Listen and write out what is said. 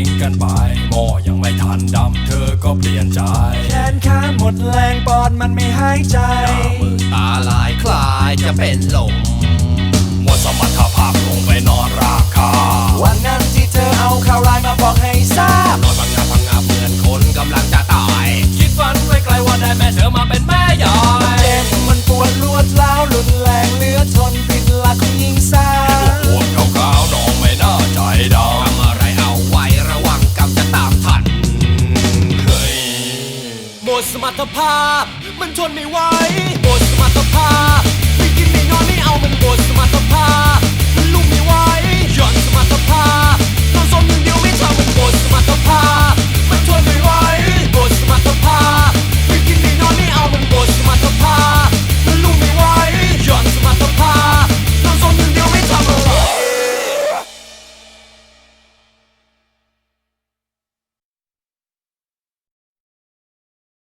ิ้งกันไป หม้อยังไม่ทันดำเธอก็เปลี่ยนใจ แขนขาหมดแรงปอดมันไม่หายใจน้ามือตาลายคลายจะเป็นลม สมรรถภาพ มันทนไม่ไหว